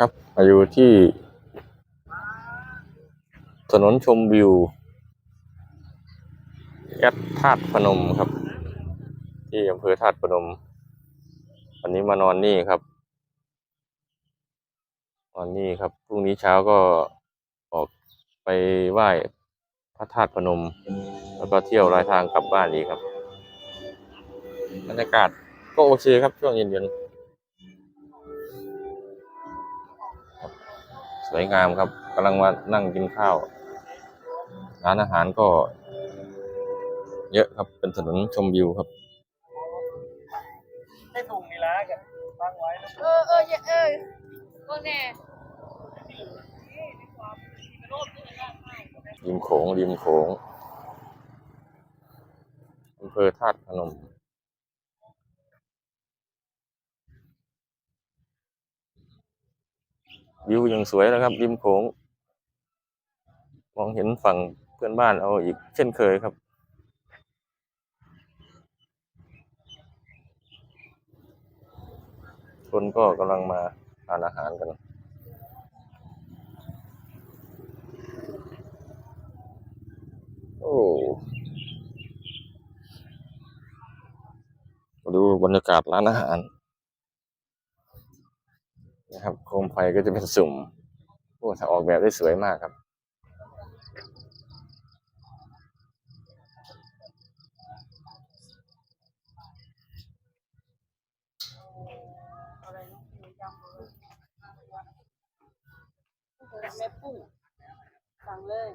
ครับมาอยู่ที่ ถนนชมวิวแอดธาตุพนมครับ ที่อำเภอธาตุพนม วันนี้มานอนนี่ครับนอนนี่ครับพรุ่งนี้เช้าก็ออกไปไหว้พระธาตุพนม แล้วก็เที่ยวรายทางกลับบ้านอีกครับบรรยากาศก็โอเคครับช่วงเย็นๆ สวยงามครับกำลังมานั่งกินข้าว ร้านอาหารก็ เยอะครับเป็นถนนชมวิวครับให้ถุงนี่ละกันตั้งไว้แล้วเออเอออย่าเออพวกแน่ริมโขงริมโขงอำเภอธาตุพนม วิวยังสวยนะครับ ริมโขงมองเห็นฝั่งเพื่อนบ้านเอาอีกเช่นเคยครับ คนก็กำลังมาทานอาหารกันโอ้ดูบรรยากาศร้านอาหาร นะครับ โคมไฟก็จะเป็นสุ่มโอ้ถ้าออกแบบได้สวยมากครับ แม่ปุ้งสั่งเลย